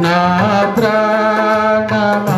Nadra Nama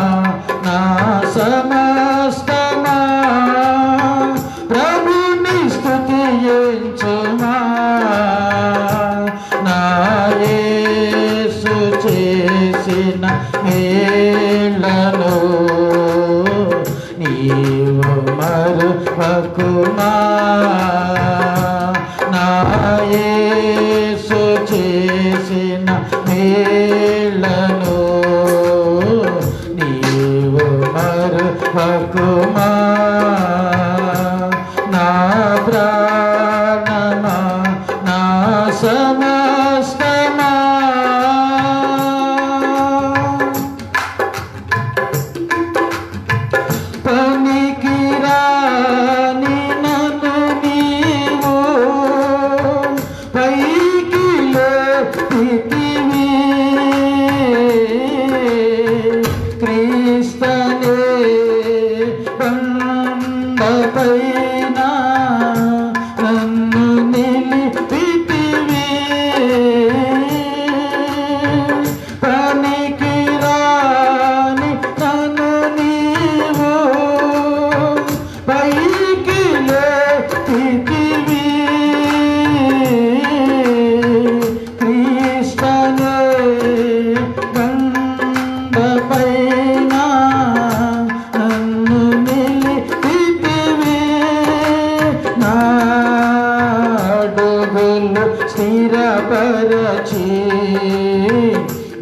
స్థిరపరచి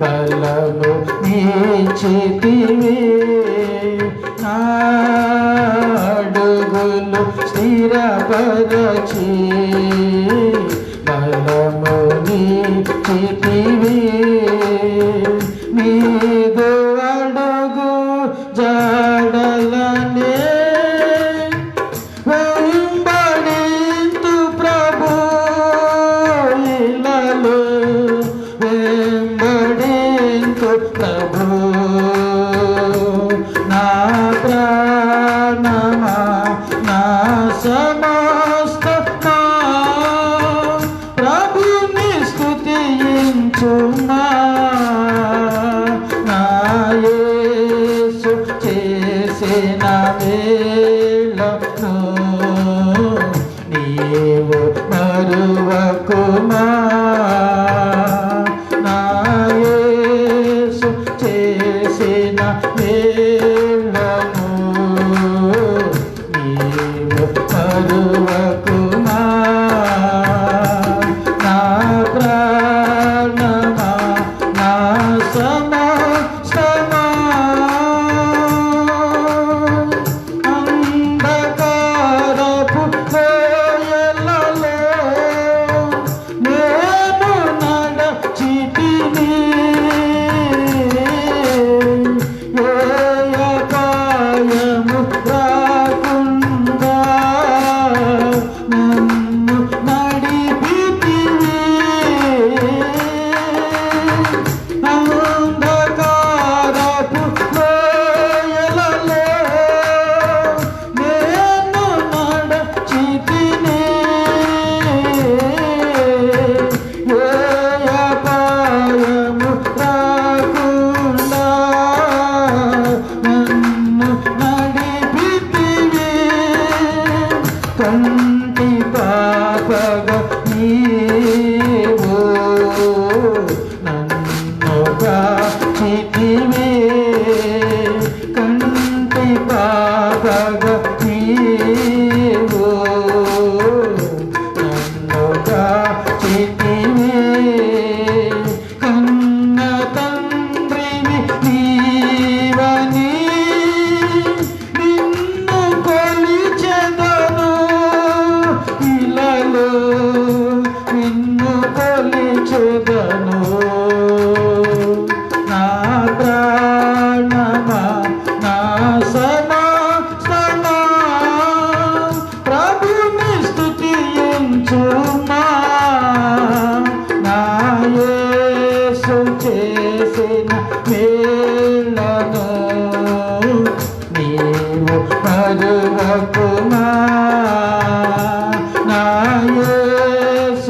బలము నీచితివి అడుగులు స్థిరపరచి బలము నీచితి వెంబడించు ప్రభు నా ప్రాణమా నా సమస్త ప్రభుని స్థుతించునా కంటి పాపగ నీవు నన్ను కాచితివే కంటి పాపగ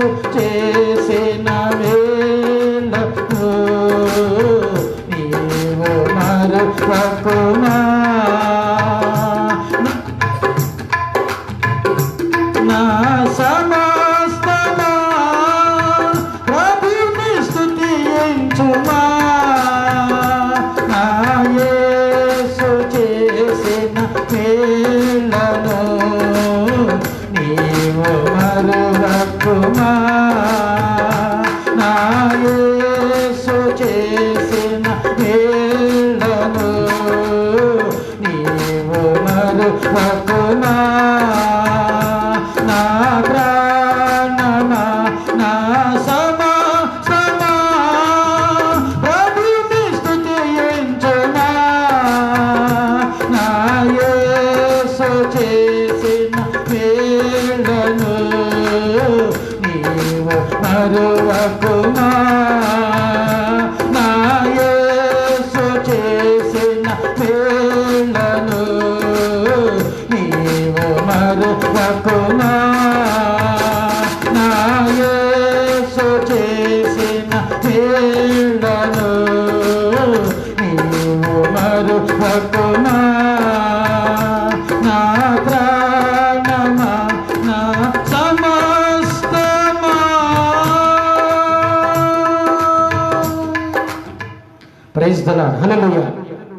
యేసు చేసిన వేళకు నీవు మరవకుమా నా చేసిన నీవు మరువకుమా నా ప్రాణమా నా సమస్తమా ప్రభుని స్తుతించుమా నా యేసు చేసిన నీవు మరువకుమా నా